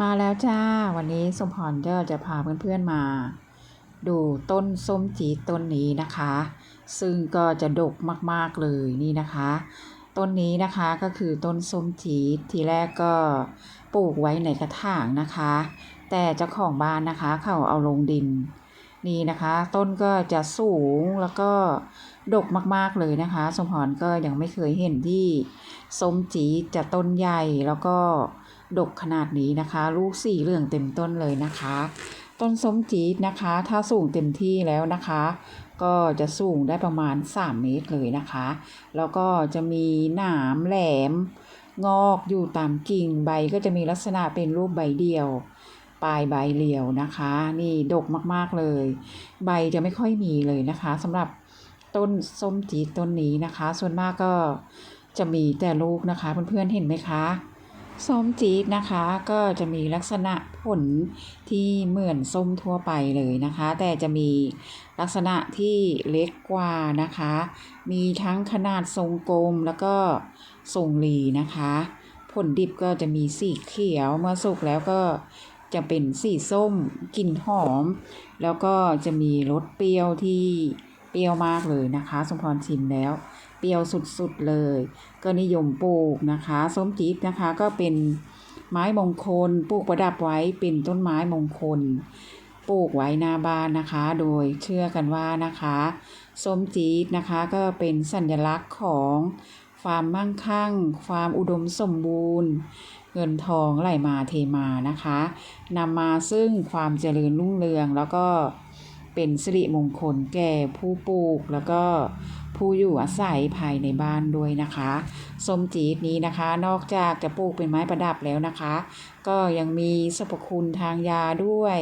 มาแล้วจ้า วันนี้สมพรก็จะพาเพื่อนๆมา ดูต้นส้มจีต้นนี้นะคะ ซึ่งก็จะดกมากๆเลยนี่นะคะ ต้นนี้นะคะก็คือต้นส้มจีทีแรกก็ปลูกไว้ในกระถางนะคะ แต่เจ้าของบ้านนะคะเขาเอาลงดินนี่นะคะ ต้นก็จะสูงแล้วก็ดกมากๆเลยนะคะ สมพรก็ยังไม่เคยเห็นที่ส้มจีจะต้นใหญ่แล้วก็ ดกขนาดนี้นะคะ ลูกสี่เหลืองเต็มต้นเลยนะคะ ต้นส้มจีดนะคะ ถ้าสูงเต็มที่แล้วนะคะ ก็จะสูงได้ประมาณ 3 เมตรเลยนะคะ แล้วก็จะมีหนามแหลม งอกอยู่ตามกิ่งใบก็จะมีลักษณะเป็นรูปใบเดียว ปลายใบเรียวนะคะ นี่ดกมากๆเลย ใบจะไม่ค่อยมีเลยนะคะสำหรับต้นส้มจีดต้นนี้นะคะ ส่วนมากก็จะมีแต่ลูกนะคะเพื่อนๆเห็นไหมคะ ส้มจี๊ดนะคะก็จะมีลักษณะผลที่เหมือนส้มทั่วไปเลยนะคะ แต่จะมีลักษณะที่เล็กกว่านะคะ มีทั้งขนาดทรงกลมแล้วก็ทรงหลีนะคะ ผลดิบก็จะมีสีเขียวเมื่อสุกแล้วก็จะเป็นสีส้มกลิ่นหอม แล้วก็จะมีรสเปรี้ยวที่เปรี้ยวมากเลยนะคะ สมพรชิมแล้ว เปรี้ยวสุดๆเลย ก็นิยมปลูกนะคะส้มจี๊ดนะคะก็เป็นไม้มงคลปลูกประดับไว้เป็นต้นไม้มงคล ปลูกไว้หน้าบ้านนะคะ โดยเชื่อกันว่านะคะส้มจี๊ดนะคะก็เป็นสัญลักษณ์ของความมั่งคั่ง ความอุดมสมบูรณ์ เงินทองไหลมาเทมานะคะนำมาซึ่งความเจริญรุ่งเรืองแล้วก็ เป็นสิริมงคลแก่ผู้ปลูกแล้วก็ผู้อยู่อาศัยภายในบ้านด้วยนะคะส้มจีดนี้นะคะ นอกจากจะปลูกเป็นไม้ประดับแล้วนะคะ ก็ยังมีสรรพคุณทางยาด้วย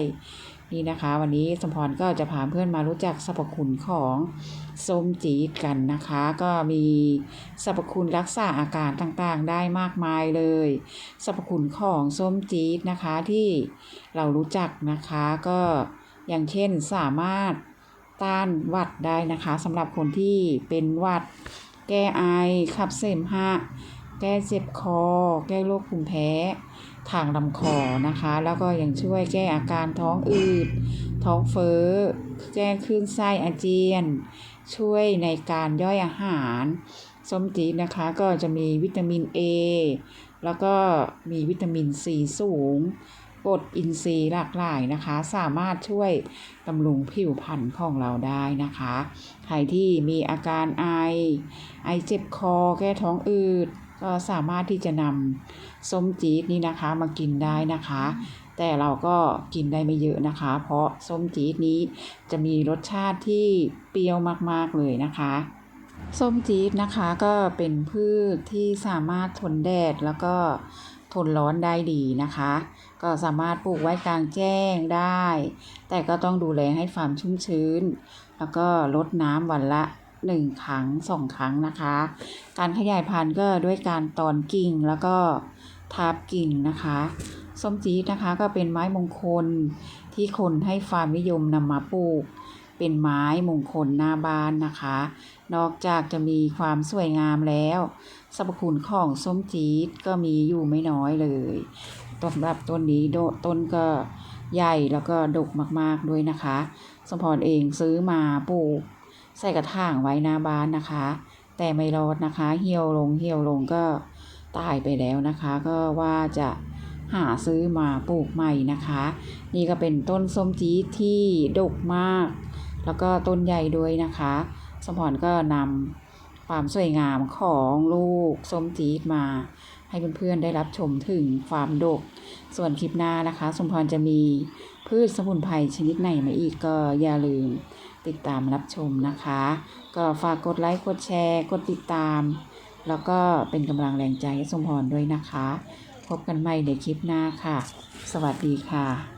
นี่นะคะ วันนี้สมพรก็จะพาเพื่อนมารู้จักสรรพคุณของส้มจีดกันนะคะ ก็มีสรรพคุณรักษาอาการต่างๆ ได้มากมายเลยสรรพคุณของส้มจีดนะคะที่เรารู้จักนะคะก็ อย่างเช่นสามารถต้านหวัดได้นะคะสำหรับคนที่เป็นหวัด แก้ไอขับเสมหะ แก้เจ็บคอ แก้โรคภูมิแพ้ทางลำคอนะคะ แล้วก็ยังช่วยแก้อาการท้องอืด ท้องเฟ้อ แก้คลื่นไส้อาเจียน ช่วยในการย่อยอาหารส้มจี๊ดนะคะก็จะมีวิตามิน A แล้วก็มีวิตามิน C สูง กรดอินทรีย์หลากหลายนะคะ สามารถช่วยบำรุงผิวพรรณของเราได้นะคะ ใครที่มีอาการไอ ไอเจ็บคอ แก้ท้องอืด ก็สามารถที่จะนำส้มจี๊ดนี่นะคะมากินได้นะคะ แต่เราก็กินได้ไม่เยอะนะคะ เพราะส้มจี๊ดนี้จะมีรสชาติที่เปรี้ยวมาก ๆ เลยนะคะส้มจี๊ดนะคะก็เป็นพืชที่สามารถทนแดดแล้วก็ ทนร้อนได้ดีนะคะ ก็สามารถปลูกไว้กลางแจ้งได้ แต่ก็ต้องดูแลให้ฟาร์มชุ่มชื้น แล้วก็ลดน้ำวันละหนึ่งครั้งสองครั้งนะคะ การขยายพันธุ์ก็ด้วยการตอนกิ่งแล้วก็ทับกิ่งนะคะส้มจี๊ดนะคะก็เป็นไม้มงคลที่คนให้ความนิยมนำมาปลูก เป็นไม้มงคลหน้าบ้านนะคะ นอกจากจะมีความสวยงามแล้วสรรพคุณของส้มจี๊ดก็มีอยู่ไม่น้อยเลยสำหรับต้นนี้โดต้นก็ใหญ่แล้วก็ดกมากๆด้วยนะคะ สมพรเองซื้อมาปลูกใส่กระถางไว้หน้าบ้านนะคะ แต่ไม่รอดนะคะ เหี่ยวลงเหี่ยวลงก็ตายไปแล้วนะคะ ก็ว่าจะหาซื้อมาปลูกใหม่นะคะ นี่ก็เป็นต้นส้มจี๊ดที่ดกมาก แล้วก็ต้นใหญ่ด้วยนะคะ สมพรก็นำความสวยงามของลูกส้มจี๊ดมาให้เพื่อนๆได้รับชมถึงความดก ส่วนคลิปหน้านะคะ สมพรจะมีพืชสมุนไพรชนิดไหนมาอีกก็อย่าลืมติดตามรับชมนะคะ ก็ฝากกดไลค์ กดแชร์ กดติดตาม แล้วก็เป็นกำลังแรงใจให้สมพรด้วยนะคะ พบกันใหม่ในคลิปหน้าค่ะ สวัสดีค่ะ